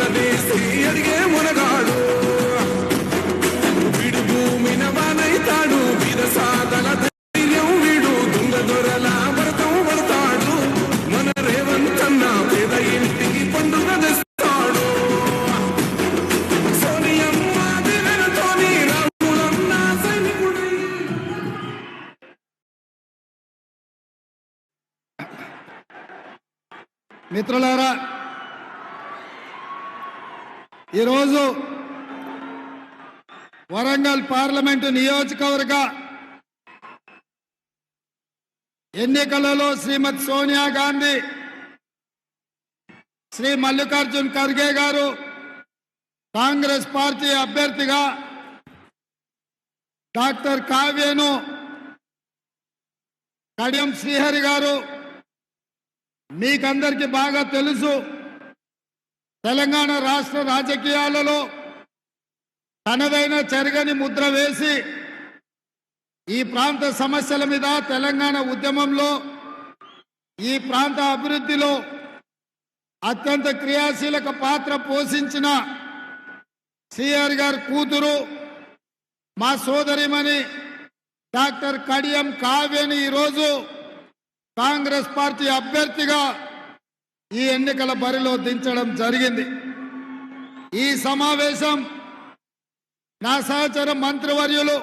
నిలదీసి అడిగే మునగాడు. వీడు భూమి వానైతాడు వీర సాధన ధైర్యం వీడు దొంగ దొరల వ్రతం పడతాడు. మన రేవంతన్న పేద ఇంటికి పండుగ తెస్తాడు. సోనియమ్మ దినతోని రాములన్న సైనికుడై. మిత్రులారా ఈరోజు వరంగల్ పార్లమెంటు నియోజకవర్గ ఎన్నికలలో శ్రీమతి సోనియా గాంధీ శ్రీ మల్లికార్జున్ ఖర్గే గారు కాంగ్రెస్ పార్టీ అభ్యర్థిగా డాక్టర్ కావ్యను కడియం శ్రీహరి గారు మీకందరికీ బాగా తెలుసు. తెలంగాణ రాష్ట్ర రాజకీయాలలో తనదైన చెరగని ముద్ర వేసి ఈ ప్రాంత సమస్యల మీద తెలంగాణ ఉద్యమంలో ఈ ప్రాంత అభివృద్ధిలో అత్యంత క్రియాశీలక పాత్ర పోషించిన సిఆర్ గారి కూతురు మా సోదరిమణి డాక్టర్ కడియం కావ్యని ఈరోజు కాంగ్రెస్ పార్టీ అభ్యర్థిగా ఈ ఎన్నికల బరిలో దించడం జరిగింది. ఈ సమావేశం నా సహచర మంత్రివర్యులు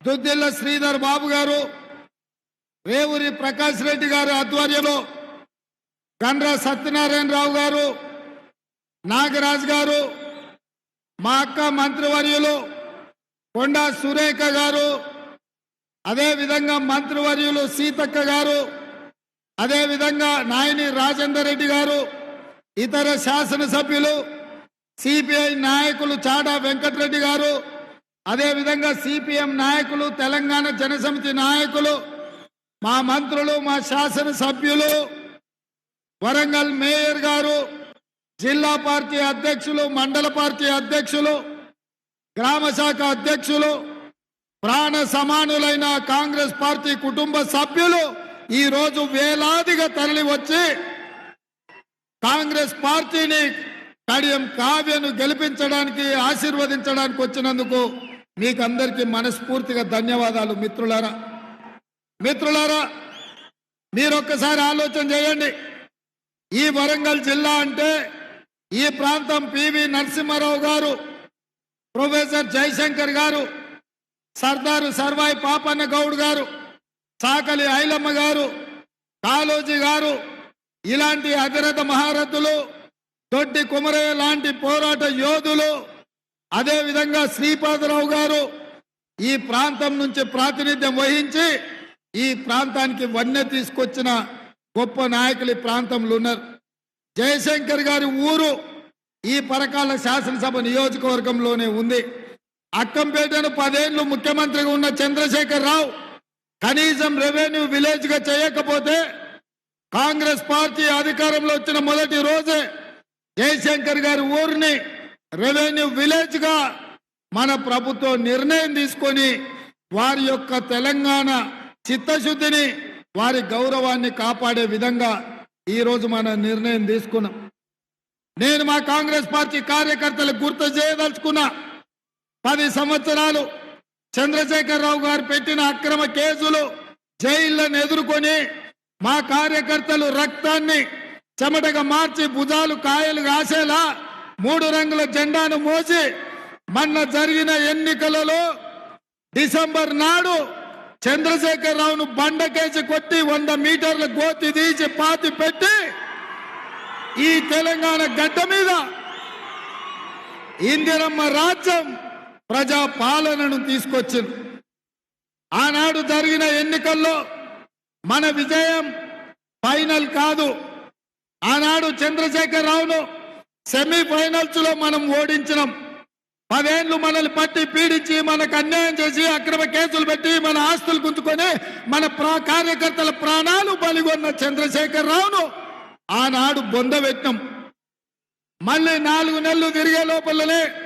దుద్దిల్ల శ్రీధర్ బాబు గారు రేవూరి ప్రకాష్ రెడ్డి గారి ఆధ్వర్యంలో గండ్ర సత్యనారాయణరావు గారు నాగరాజ్ గారు మా అక్క మంత్రివర్యులు కొండా సురేఖ గారు అదేవిధంగా మంత్రివర్యులు సీతక్క గారు అదేవిధంగా నాయని రాజేందర్ రెడ్డి గారు ఇతర శాసనసభ్యులు సిపిఐ నాయకులు చాడా వెంకటరెడ్డి గారు అదేవిధంగా సిపిఎం నాయకులు తెలంగాణ జనసమితి నాయకులు మా మంత్రులు మా శాసనసభ్యులు వరంగల్ మేయర్ గారు జిల్లా పార్టీ అధ్యక్షులు మండల పార్టీ అధ్యక్షులు గ్రామ శాఖ అధ్యక్షులు ప్రాణ సమానులైన కాంగ్రెస్ పార్టీ కుటుంబ సభ్యులు ఈరోజు వేలాదిగా తరలి వచ్చి కాంగ్రెస్ పార్టీని కడియం కావ్యను గెలిపించడానికి ఆశీర్వదించడానికి వచ్చినందుకు మీకు అందరికీ మనస్ఫూర్తిగా ధన్యవాదాలు మిత్రులారా. మిత్రులారా మీరొక్కసారి ఆలోచన చేయండి. ఈ వరంగల్ జిల్లా అంటే ఈ ప్రాంతం పివి నరసింహారావు గారు ప్రొఫెసర్ జయశంకర్ గారు సర్దారు సర్వాయి పాపన్న గౌడ్ గారు సాకలి ఐలమ్మ గారు కాలోజీ గారు ఇలాంటి అధిరథ మహారథులు దొడ్డి కుమరయ్య లాంటి పోరాట యోధులు అదేవిధంగా శ్రీపాదరావు గారు ఈ ప్రాంతం నుంచి ప్రాతినిధ్యం వహించి ఈ ప్రాంతానికి వన్య తీసుకొచ్చిన గొప్ప నాయకులు ఈ ప్రాంతంలో ఉన్నారు. జయశంకర్ గారి ఊరు ఈ పరకాల శాసనసభ నియోజకవర్గంలోనే ఉంది. అక్కంపేటను పదేళ్ళు ముఖ్యమంత్రిగా ఉన్న చంద్రశేఖర్ రావు కనీసం రెవెన్యూ విలేజ్గా చేయకపోతే కాంగ్రెస్ పార్టీ అధికారంలో వచ్చిన మొదటి రోజే జయశంకర్ గారి ఊరిని రెవెన్యూ విలేజ్గా మన ప్రభుత్వం నిర్ణయం తీసుకొని వారి యొక్క తెలంగాణ చిత్తశుద్ధిని వారి గౌరవాన్ని కాపాడే విధంగా ఈరోజు మనం మన నిర్ణయం తీసుకున్నాం. నేను మా కాంగ్రెస్ పార్టీ కార్యకర్తలకు గుర్తు చేయదలుచుకున్నా పది సంవత్సరాలు చంద్రశేఖరరావు గారు పెట్టిన అక్రమ కేసులు జైళ్ళను ఎదుర్కొని మా కార్యకర్తలు రక్తాన్ని చెమటగా మార్చి భుజాలు కాయలు కాసేలా మూడు రంగుల జెండాను మోసి మొన్న జరిగిన ఎన్నికలలో డిసెంబర్ నాడు చంద్రశేఖరరావును బండకేసి కొట్టి వంద మీటర్ల గోతి తీసి పాతి పెట్టి ఈ తెలంగాణ గడ్డ మీద ఇందిరమ్మ రాజ్యం ప్రజా పాలనను తీసుకొచ్చింది. ఆనాడు జరిగిన ఎన్నికల్లో మన విజయం ఫైనల్ కాదు. ఆనాడు చంద్రశేఖర్ రావును సెమీఫైనల్స్లో మనం ఓడించినాం. పదేళ్ళు మనల్ని పట్టి పీడించి మనకు అన్యాయం చేసి అక్రమ కేసులు పెట్టి మన ఆస్తులు గుంజుకొని మన ప్రా కార్యకర్తల ప్రాణాలు బలిగొన్న చంద్రశేఖర్ రావును ఆనాడు బొందబెట్టినాం. మళ్ళీ నాలుగు నెలలు తిరిగే లోపలనే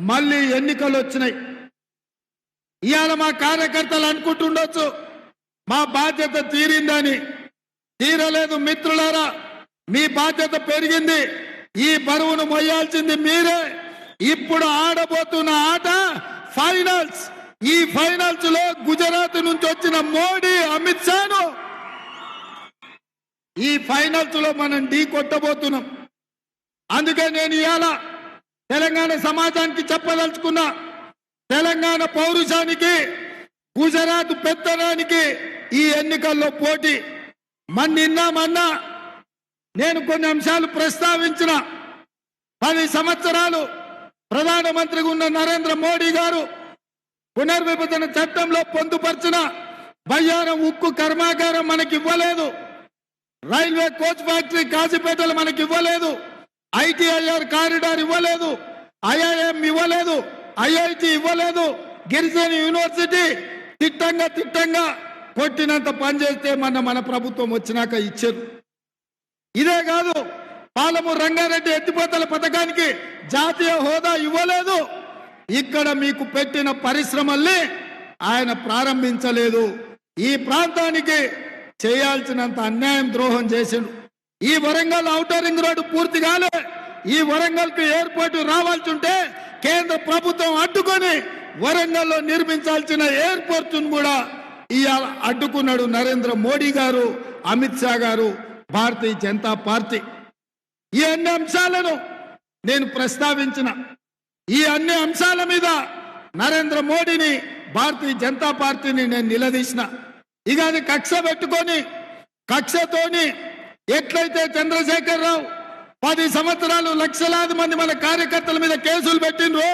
మళ్ళీ ఎన్నికలు వచ్చినాయి. ఇవాళ మా కార్యకర్తలు అనుకుంటుండొచ్చు మా బాధ్యత తీరిందని. తీరలేదు మిత్రులారా మీ బాధ్యత పెరిగింది. ఈ బరువును మొయ్యాల్సింది మీరే. ఇప్పుడు ఆడబోతున్న ఆట ఫైనల్స్. ఈ ఫైనల్స్లో గుజరాత్ నుంచి వచ్చిన మోడీ అమిత్ షాను. ఈ ఫైనల్స్లో మనం ఢీ కొట్టబోతున్నాం. అందుకే నేను ఇవాళ తెలంగాణ సమాజానికి చెప్పదలుచుకున్నా తెలంగాణ పౌరుషానికి గుజరాత్ పెత్తనానికి ఈ ఎన్నికల్లో పోటీ. మన్నిన్నామన్నా నేను కొన్ని అంశాలు ప్రస్తావించిన పది సంవత్సరాలు ప్రధానమంత్రిగా ఉన్న నరేంద్ర మోడీ గారు పునర్విభజన చట్టంలో పొందుపరిచిన బయ్యారం ఉక్కు కర్మాగారం మనకి ఇవ్వలేదు. రైల్వే కోచ్ ఫ్యాక్టరీ కాజీపేటలు మనకి ఇవ్వలేదు. ఐటీఐఆర్ కారిడార్ ఇవ్వలేదు ఐఐఎం ఇవ్వలేదు ఐఐటి ఇవ్వలేదు గిరిజన యూనివర్సిటీ తిట్టంగా తిట్టంగా కొట్టినంత పనిచేస్తే మన మన ప్రభుత్వం వచ్చినాక ఇచ్చారు. ఇదే కాదు పాలమూరు రంగారెడ్డి ఎత్తిపోతల పథకానికి జాతీయ హోదా ఇవ్వలేదు. ఇక్కడ మీకు పెట్టిన పరిశ్రమల్ని ఆయన ప్రారంభించలేదు. ఈ ప్రాంతానికి చేయాల్సినంత అన్యాయం ద్రోహం చేసిండు. ఈ వరంగల్ ఔటర్ రింగ్ రోడ్డు పూర్తి కాలే. ఈ వరంగల్కు ఎయిర్పోర్ట్ రావాల్సి ఉంటే కేంద్ర ప్రభుత్వం అడ్డుకొని వరంగల్లో నిర్మించాల్సిన ఎయిర్పోర్ట్ కూడా ఇవాళ అడ్డుకున్నాడు నరేంద్ర మోడీ గారు అమిత్ షా గారు భారతీయ జనతా పార్టీ. ఈ అన్ని అంశాలను నేను ప్రస్తావించిన. ఈ అన్ని అంశాల మీద నరేంద్ర మోడీని భారతీయ జనతా పార్టీని నేను నిలదీసిన. ఇక అది కక్ష పెట్టుకొని కక్షతోని ఎట్లయితే చంద్రశేఖర్ రావు పది సంవత్సరాలు లక్షలాది మంది మన కార్యకర్తల మీద కేసులు పెట్టిండ్రు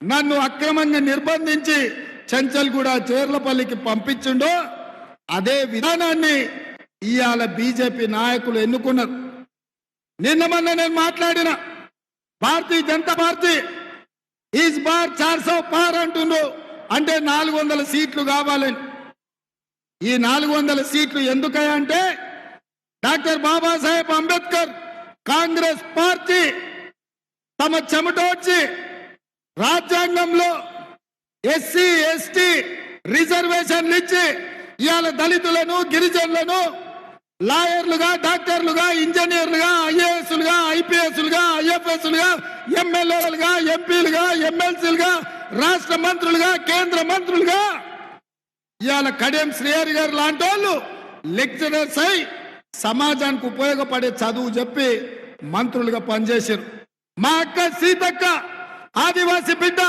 నన్ను అక్రమంగా నిర్బంధించి చెంచల్గూడ చేర్లపల్లికి పంపించిండో అదే విధానాన్ని ఇవాళ బీజేపీ నాయకులు ఎన్నుకున్నారు. నిన్న మొన్న నేను మాట్లాడిన భారతీయ జనతా పార్టీ ఈజ్ బార్ చార్సో పార్ అంటుండ్రు. అంటే నాలుగు వందల సీట్లు కావాలని. ఈ నాలుగు వందల సీట్లు ఎందుకయ్యా అంటే డాక్టర్ బాబాసాహెబ్ అంబేద్కర్ కాంగ్రెస్ పార్టీ తమ చెమటోడ్చి రాజ్యాంగంలో ఎస్సీ ఎస్టీ రిజర్వేషన్లు ఇచ్చి ఇవాళ దళితులను గిరిజనులను లాయర్లుగా డాక్టర్లుగా ఇంజనీర్లుగా ఐఏఎస్లుగా ఐపీఎస్లుగా ఐఎఫ్ఎస్లుగా ఎమ్మెల్యేలుగా ఎంపీలుగా ఎమ్మెల్సీలుగా రాష్ట్ర మంత్రులుగా కేంద్ర మంత్రులుగా ఇవాళ కడియం శ్రీహరి గారు లాంటి వాళ్ళు లెక్చరర్స్ అయి సమాజానికి ఉపయోగపడే చదువు చెప్పి మంత్రులుగా పనిచేశారు. మా అక్క సీతక్క ఆదివాసి బిడ్డ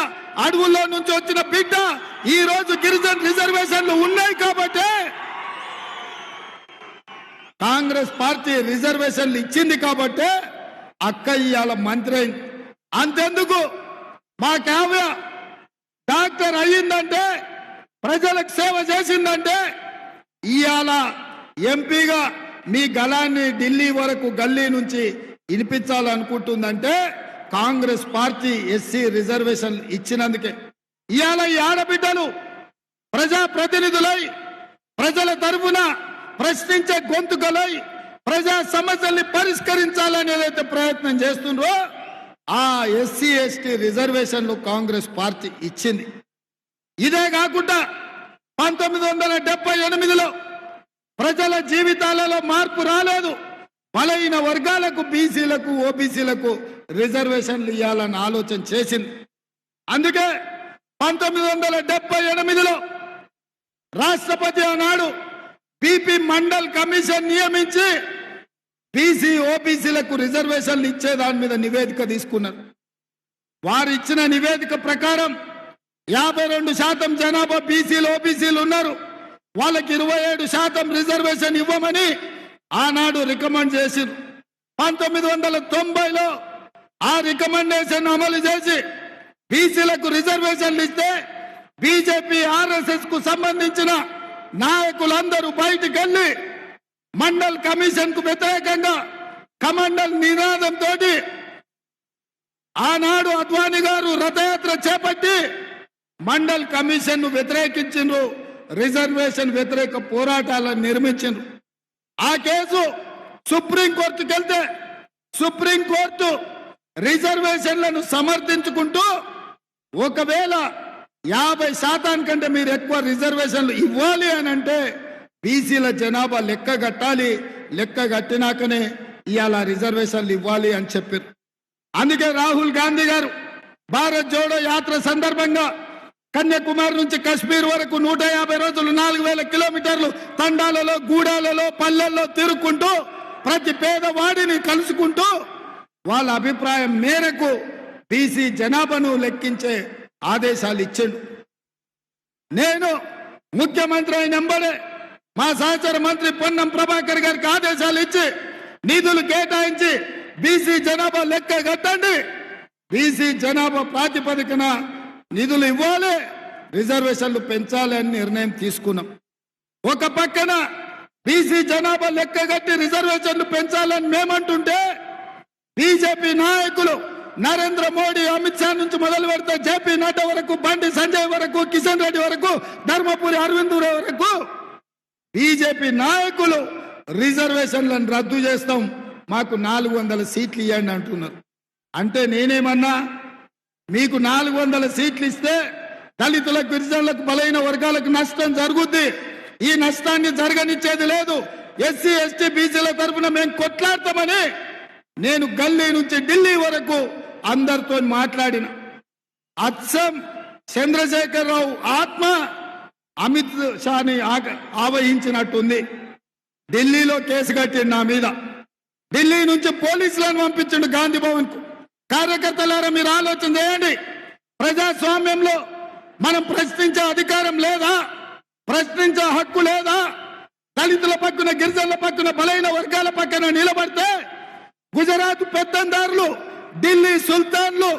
అడవుల్లో నుంచి వచ్చిన బిడ్డ ఈ రోజు గిరిజన రిజర్వేషన్లు ఉన్నాయి కాబట్టి కాంగ్రెస్ పార్టీ రిజర్వేషన్లు ఇచ్చింది కాబట్టి అక్క ఇవాళ మంత్రి అయింది. అంతెందుకు? మా కావ్య డాక్టర్ అయ్యిందంటే ప్రజలకు సేవ చేసిందంటే ఇవాళ ఎంపీగా మీ గళాన్ని ఢిల్లీ వరకు గల్లీ నుంచి వినిపించాలనుకుంటుందంటే కాంగ్రెస్ పార్టీ ఎస్సీ రిజర్వేషన్ ఇచ్చినందుకే. ఇవాళ ఈ ఆడబిడ్డలు ప్రజా ప్రతినిధులై ప్రజల తరఫున ప్రశ్నించే గొంతుకలై ప్రజా సమస్యల్ని పరిష్కరించాలని ఏదైతే ప్రయత్నం చేస్తుండ్రో ఆ ఎస్సీ ఎస్టీ రిజర్వేషన్లు కాంగ్రెస్ పార్టీ ఇచ్చింది. ఇదే కాకుండా పంతొమ్మిది వందల డెబ్బై ఎనిమిదిలో ప్రజల జీవితాలలో మార్పు రాలేదు. బలైన వర్గాలకు బీసీలకు ఓబీసీలకు రిజర్వేషన్లు ఇవ్వాలని ఆలోచన చేసింది. అందుకే పంతొమ్మిది వందల డెబ్బై ఎనిమిదిలో రాష్ట్రపతి ఆనాడు బీపీ మండల్ కమిషన్ నియమించి బీసీ ఓబీసీలకు రిజర్వేషన్లు ఇచ్చే దాని మీద నివేదిక తీసుకున్నారు. వారు ఇచ్చిన నివేదిక ప్రకారం యాభై రెండు శాతం జనాభా బీసీలు ఓబీసీలు ఉన్నారు. వాళ్ళకి ఇరవై ఏడు శాతం రిజర్వేషన్ ఇవ్వమని ఆనాడు రికమెండ్ చేసింది పంతొమ్మిది వందల తొంభైలో ఆ రికమెండేషన్ అమలు చేసి బీసీలకు రిజర్వేషన్లు ఇస్తే బీజేపీ ఆర్ఎస్ఎస్కు సంబంధించిన నాయకులందరూ బయటికి వెళ్ళి మండల్ కమిషన్కు వ్యతిరేకంగా కమండల్ నినాదంతో ఆనాడు అద్వానీ గారు రథయాత్ర చేపట్టి మండల్ కమిషన్ను వ్యతిరేకించిండ్రు. రిజర్వేషన్ వ్యతిరేక పోరాటాలను నిర్మించను ఆ కేసు సుప్రీంకోర్టుకి వెళ్తే సుప్రీంకోర్టు రిజర్వేషన్లను సమర్థించుకుంటూ ఒకవేళ యాభై శాతానికంటే మీరు ఎక్కువ రిజర్వేషన్లు ఇవ్వాలి అని అంటే బీసీల జనాభా లెక్క కట్టాలి లెక్క కట్టినాకనే ఇవాళ రిజర్వేషన్లు ఇవ్వాలి అని చెప్పారు అందుకే రాహుల్ గాంధీ గారు భారత్ జోడో యాత్ర సందర్భంగా కన్యాకుమారి నుంచి కశ్మీర్ వరకు నూట యాభై రోజులు నాలుగు వేల కిలోమీటర్లు తండాలలో గూడాలలో పల్లెల్లో తిరుక్కుంటూ ప్రతి పేదవాడిని కలుసుకుంటూ వాళ్ళ అభిప్రాయం మేరకు బీసీ జనాభాను లెక్కించే ఆదేశాలు ఇచ్చిండు. నేను ముఖ్యమంత్రి అయిన ఎంబడే మా సహచర మంత్రి పొన్నం ప్రభాకర్ గారికి ఆదేశాలు ఇచ్చి నిధులు కేటాయించి బీసీ జనాభా లెక్క కట్టండి. బీసీ జనాభా ప్రాతిపదికన నిధులు ఇవ్వాలి రిజర్వేషన్లు పెంచాలి అని నిర్ణయం తీసుకున్నాం. ఒక పక్కన బీసీ జనాభా లెక్క కట్టి రిజర్వేషన్లు పెంచాలని మేమంటుంటే బీజేపీ నాయకులు నరేంద్ర మోడీ అమిత్ షా నుంచి మొదలు పెడితే జేపీ నడ్డా వరకు బండి సంజయ్ వరకు కిషన్ రెడ్డి వరకు ధర్మపురి అరవింద్ వరకు బీజేపీ నాయకులు రిజర్వేషన్లను రద్దు చేస్తాం మాకు నాలుగు వందల సీట్లు ఇవ్వండి అంటున్నారు. అంటే నేనేమన్నా మీకు నాలుగు వందల సీట్లు ఇస్తే దళితులకు గిరిజనులకు బలైన వర్గాలకు నష్టం జరుగుద్ది. ఈ నష్టాన్ని జరగనిచ్చేది లేదు. ఎస్సీ ఎస్టీ బీసీల తరఫున మేము కొట్లాడతామని నేను గల్లీ నుంచి ఢిల్లీ వరకు అందరితో మాట్లాడిన. అచ్చం చంద్రశేఖరరావు ఆత్మ అమిత్ షాని ఆగ- ఆవహించినట్టుంది. ఢిల్లీలో కేసు కట్టిండు నా మీద. ఢిల్లీ నుంచి పోలీసులను పంపించండు గాంధీ భవన్కు కార్యకర్తలారా మీరు ఆలోచన చేయండి. ప్రజాస్వామ్యంలో మనం ప్రశ్నించే అధికారం లేదా? ప్రశ్నించే హక్కు లేదా? దళితుల పక్కన గిరిజనుల పక్కన బలైన వర్గాల పక్కన నిలబడితే గుజరాత్ పెత్తందారులు ఢిల్లీ సుల్తాన్లు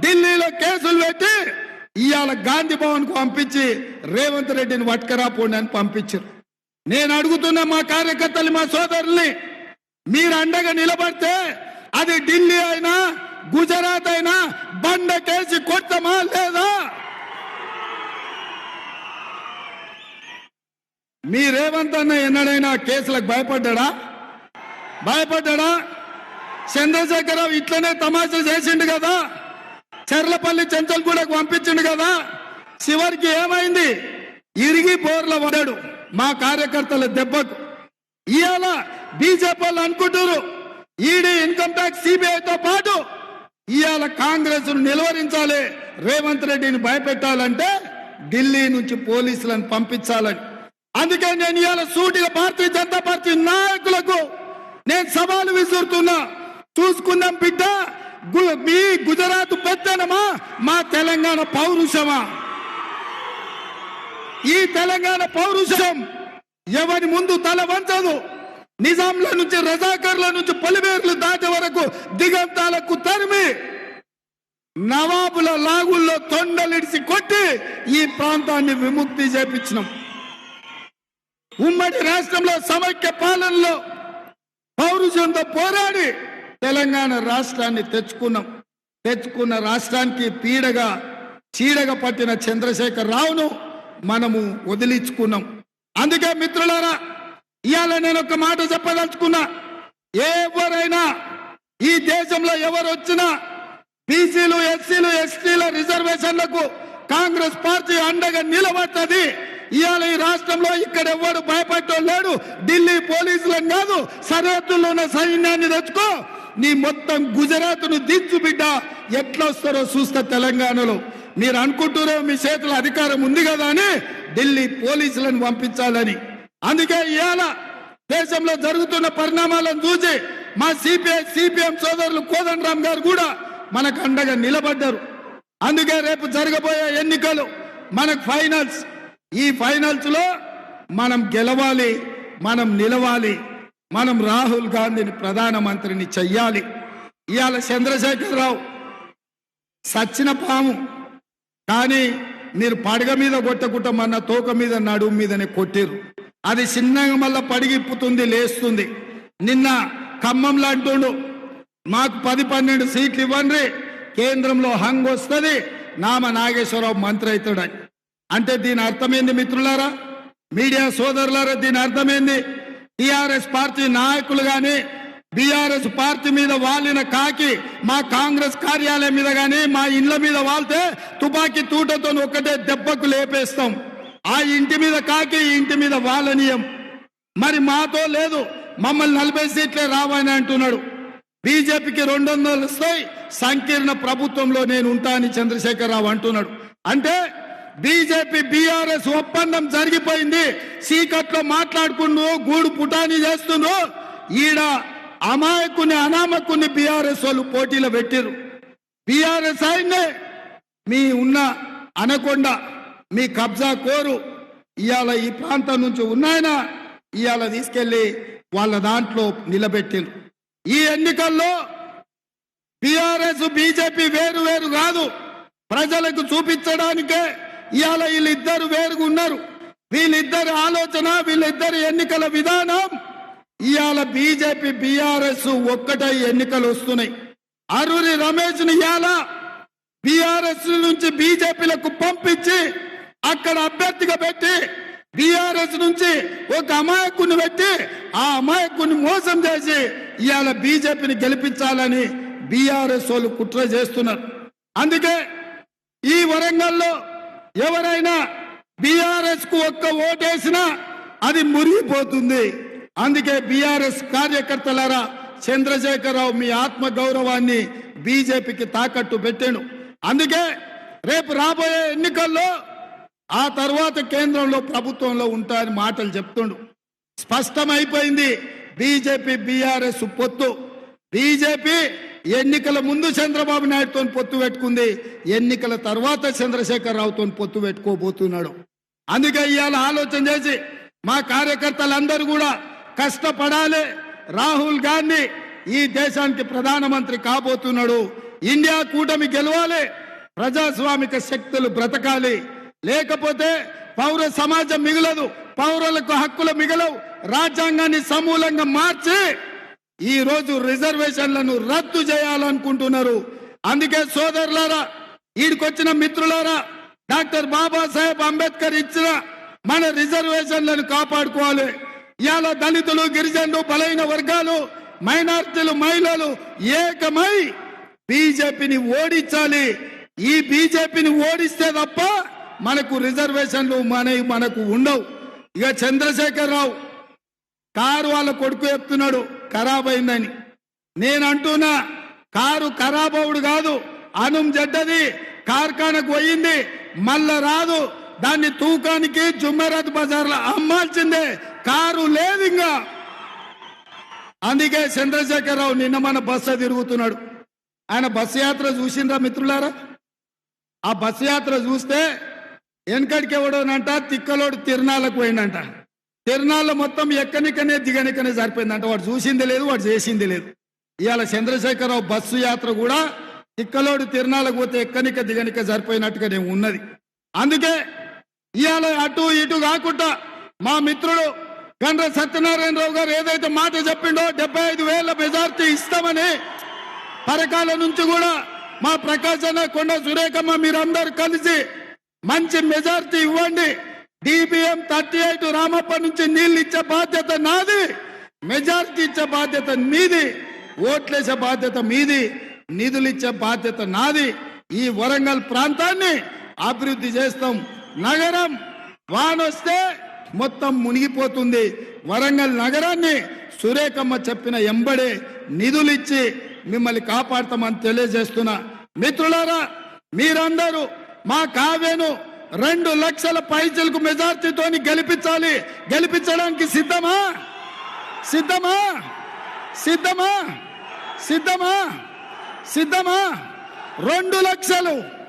ఢిల్లీలో కేసులు పెట్టి ఇవాళ గాంధీ భవన్కు పంపించి రేవంత్ రెడ్డిని పట్టుకరాపోండి అని పంపించారు. నేను అడుగుతున్న మా కార్యకర్తలు మా సోదరుల్ని మీరు అండగా నిలబడితే అది ఢిల్లీ అయినా గుజరాత్ అయినా బండ కేసి కొట్టమా లేదా? మీ రేవంత్ అన్న ఎన్నడైనా కేసులకు భయపడ్డా భయపడ్డా చంద్రశేఖరరావు ఇట్లనే తమాషా చేసిండు కదా? చెర్లపల్లి చెంచల్గూడకు పంపించిండు కదా? చివరికి ఏమైంది? ఇరిగి బోర్ల వాడాడు మా కార్యకర్తల దెబ్బకు. ఇవాళ బీజేపీ వాళ్ళు అనుకుంటారు ఈడీ ఇన్కమ్ ట్యాక్స్ సిబిఐతో పాటు ఇవాళ కాంగ్రెస్ నిలువరించాలి. రేవంత్ రెడ్డిని భయపెట్టాలంటే ఢిల్లీ నుంచి పోలీసులను పంపించాలని అందుకే నేను ఇవాళ సూటిగా భారతీయ జనతా పార్టీ నాయకులకు నేను సవాలు విసురుతున్నా. చూసుకుందాం బిడ్డ మీ గుజరాత్ పెత్తనమా మా తెలంగాణ పౌరుషమా? ఈ తెలంగాణ పౌరుషం ఎవరి ముందు తల వంచదు? నిజాంల నుంచి రజాకర్ల నుంచి పొలిమేర్లు దాటే వరకు దిగంతాలకు తరిమి నవాబుల లాగుల్లో తొండలిడిసి కొట్టి ఈ ప్రాంతాన్ని విముక్తి చేపించినాం. ఉమ్మడి రాష్ట్రంలో సమైక్య పాలనలో పౌరుషంతో పోరాడి తెలంగాణ రాష్ట్రాన్ని తెచ్చుకున్నాం. తెచ్చుకున్న రాష్ట్రానికి పీడగా చీడగా పట్టిన చంద్రశేఖర్ రావును మనము వదిలించుకున్నాం. అందుకే మిత్రులారా ఇవాళ నేను ఒక మాట చెప్పదలుచుకున్నా. ఎవరైనా ఈ దేశంలో ఎవరు వచ్చినా బీసీలు ఎస్సీలు ఎస్టీల రిజర్వేషన్లకు కాంగ్రెస్ పార్టీ అండగా నిలబడుతుంది. ఇవాళ ఈ రాష్ట్రంలో ఇక్కడ ఎవడు భయపడటం లేడు. ఢిల్లీ పోలీసులను కాదు సరిహద్దుల్లో ఉన్న సైన్యాన్ని తెచ్చుకో. నీ మొత్తం గుజరాత్ను దించు బిడ్డ. ఎట్లా వస్తారో చూస్తా తెలంగాణలో. మీరు అనుకుంటారో మీ చేతిలో అధికారం ఉంది కదా అని? ఢిల్లీ పోలీసులను పంపించాలని. అందుకే ఇవాళ దేశంలో జరుగుతున్న పరిణామాలను చూసి మా సిపిఐ సిపిఎం సోదరులు కోదండరామ్ గారు కూడా మనకు అండగా నిలబడ్డారు. అందుకే రేపు జరగబోయే ఎన్నికలు మనకు ఫైనల్స్. ఈ ఫైనల్స్లో మనం గెలవాలి మనం నిలవాలి మనం రాహుల్ గాంధీని ప్రధానమంత్రిని చెయ్యాలి. ఇవాళ చంద్రశేఖరరావు సచ్చిన పాము. కానీ మీరు పడగ మీద కొట్టకుండా మన తోక మీద నడుము మీదనే కొట్టిర్రు. అది చిన్నగా మళ్ళా పడిగిప్పుతుంది లేస్తుంది. నిన్న ఖమ్మంలో అంటుండు మాకు పది పన్నెండు సీట్లు ఇవ్వండి కేంద్రంలో హంగ్ వస్తుంది నామ నాగేశ్వరరావు మంత్రి అవుతాడని అంటే దీని అర్థమైంది మిత్రులారా? మీడియా సోదరులారా దీని అర్థమైంది? టిఆర్ఎస్ పార్టీ నాయకులు కానీ బీఆర్ఎస్ పార్టీ మీద వాలిన కాకి మా కాంగ్రెస్ కార్యాలయం మీద కానీ మా ఇండ్ల మీద వాళ్తే తుపాకీ తూటతో ఒక్కటే దెబ్బకు లేపేస్తాం. ఆ ఇంటి మీద కాకి ఇంటి మీద వాలనీయం మరి మాతో లేదు. మమ్మల్ని నలభై సీట్లే రావని అంటున్నాడు. బీజేపీకి రెండు వందలు వస్తాయి. సంకీర్ణ ప్రభుత్వంలో నేను ఉంటా అని చంద్రశేఖరరావు అంటున్నాడు. అంటే బీజేపీ బీఆర్ఎస్ ఒప్పందం జరిగిపోయింది. సీకట్లో మాట్లాడుకుండు గూడు పుటాని చేస్తుండ్రు ఈడ అమాయకుని అనామకుని బీఆర్ఎస్ వాళ్ళు పోటీలో పెట్టిరు బీఆర్ఎస్ ఆయన్నే. మీ ఉన్న అనకొండ మీ కబ్జా కోరు. ఇవాళ ఈ ప్రాంతం నుంచి ఉన్నాయన ఇవాళ తీసుకెళ్ళి వాళ్ళ దాంట్లో నిలబెట్టిండ్రు. ఈ ఎన్నికల్లో బీఆర్ఎస్ బీజేపీ వేరు వేరు కాదు. ప్రజలకు చూపించడానికే ఇవాళ వీళ్ళిద్దరు వేరుగా ఉన్నారు. వీళ్ళిద్దరి ఆలోచన వీళ్ళిద్దరి ఎన్నికల విధానం ఇవాళ బీజేపీ బీఆర్ఎస్ ఒక్కటై ఎన్నికలు వస్తున్నాయి. అరురి రమేష్ని ఇవాళ బీఆర్ఎస్ నుంచి బీజేపీలకు పంపించి అక్కడ అభ్యర్థిగా పెట్టి బీఆర్ఎస్ నుంచి ఒక అమాయకుని పెట్టి ఆ అమాయకుని మోసం చేసి ఇవాళ బీజేపీని గెలిపించాలని బీఆర్ఎస్ వాళ్ళు కుట్ర చేస్తున్నారు. అందుకే ఈ వరంగల్లో ఎవరైనా బీఆర్ఎస్కు ఒక్క ఓటేసినా అది మురిగిపోతుంది. అందుకే బీఆర్ఎస్ కార్యకర్తలారా చంద్రశేఖరరావు మీ ఆత్మ గౌరవాన్ని బీజేపీకి తాకట్టు పెట్టాను. అందుకే రేపు రాబోయే ఎన్నికల్లో ఆ తర్వాత కేంద్రంలో ప్రభుత్వంలో ఉంటాయని మాటలు చెప్తుండు. స్పష్టమైపోయింది. బీజేపీ బీఆర్ఎస్ పొత్తు. బీజేపీ ఎన్నికల ముందు చంద్రబాబు నాయుడుతో పొత్తు పెట్టుకుంది. ఎన్నికల తర్వాత చంద్రశేఖర్ రావుతో పొత్తు పెట్టుకోబోతున్నాడు. అందుకే ఇవాళ ఆలోచన చేసి మా కార్యకర్తలందరూ కూడా కష్టపడాలి. రాహుల్ గాంధీ ఈ దేశానికి ప్రధానమంత్రి కాబోతున్నాడు. ఇండియా కూటమి గెలవాలి. ప్రజాస్వామిక శక్తులు బ్రతకాలి. లేకపోతే పౌర సమాజం మిగలదు పౌరులకు హక్కులు మిగలవు. రాజ్యాంగాన్ని సమూలంగా మార్చి ఈ రోజు రిజర్వేషన్లను రద్దు చేయాలనుకుంటున్నారు. అందుకే సోదరులారా ఈడికొచ్చిన మిత్రులారా డాక్టర్ బాబాసాహెబ్ అంబేద్కర్ ఇచ్చిన మన రిజర్వేషన్లను కాపాడుకోవాలి. ఇవాళ దళితులు గిరిజనులు బలైన వర్గాలు మైనార్టీలు మహిళలు ఏకమై బీజేపీని ఓడించాలి. ఈ బీజేపీని ఓడిస్తే తప్ప మనకు రిజర్వేషన్లు అనేవి మనకు ఉండవు. ఇక చంద్రశేఖర్ రావు కారు వాళ్ళ కొడుకు చెప్తున్నాడు ఖరాబ్ అయిందని. నేను అంటున్నా కారు ఖరాబ్ అవుడు కాదు అనుం జడ్డది కార్ఖానకు పోయింది మళ్ళా రాదు దాన్ని తూకానికి జుమ్మెరాత్ బజార్లో అమ్మాల్సిందే కారు లేదు ఇంకా. అందుకే చంద్రశేఖరరావు నిన్న మన బస్సు తిరుగుతున్నాడు. ఆయన బస్సు యాత్ర చూసిండ్రా మిత్రులారా? ఆ బస్సు యాత్ర చూస్తే వెనకడికి ఎవడోనంట తిక్కలోడు తిరునాళ్ళకు పోయిందంట తిరునాళ్ళ మొత్తం ఎక్కనికనే దిగనికనే సరిపోయిందంట. వాడు చూసింది లేదు వాడు చేసింది లేదు. ఇవాళ చంద్రశేఖరరావు బస్సు యాత్ర కూడా తిక్కలోడు తిరునాళ్ళకు పోతే ఎక్కనిక దిగనిక సరిపోయినట్టుగానే ఉన్నది. అందుకే ఇవాళ అటు ఇటు కాకుండా మా మిత్రుడు గండ్ర సత్యనారాయణరావు గారు ఏదైతే మాట చెప్పిండో డెబ్బై ఐదు వేల మెజార్టీ ఇస్తామని పరకాల నుంచి కూడా మా ప్రకాశన కొండ సురేఖమ్మ మీరందరూ కలిసి మంచి మెజార్టీ ఇవ్వండి. డిబిఎం థర్టీ ఎయిట్ రామప్ప నుంచి నీళ్ళు ఇచ్చే బాధ్యత నాది. మెజార్టీ ఇచ్చే బాధ్యత మీది. ఓట్లేసే బాధ్యత మీది. నిధులు ఇచ్చే బాధ్యత నాది. ఈ వరంగల్ ప్రాంతాన్ని అభివృద్ధి చేస్తాం. నగరం వానొస్తే మొత్తం మునిగిపోతుంది. వరంగల్ నగరాన్ని సురేఖమ్మ చెప్పిన ఎంబడే నిధులిచ్చి మిమ్మల్ని కాపాడతామని తెలియజేస్తున్నా. మిత్రులారా మీరందరూ మా కావ్యను రెండు లక్షల పైచలకు మెజార్టీతోని గెలిపించాలి. గెలిపించడానికి సిద్ధమా? సిద్ధమా? సిద్ధమా? సిద్ధమా? సిద్ధమా? రెండు లక్షలు.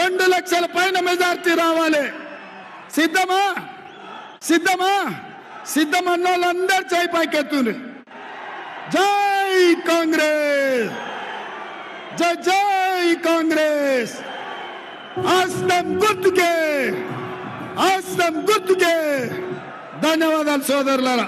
రెండు లక్షల పైన మెజార్టీ రావాలి. సిద్ధమా? సిద్ధమా? సిద్ధమన్న వాళ్ళందరూ చేయి పైకెత్తుంది. జై కాంగ్రెస్! జై జై కాంగ్రెస్! ఆస్తం గుర్తుకే ఆస్తం గుర్తుకే ధన్యవాదాలు సోదరులారా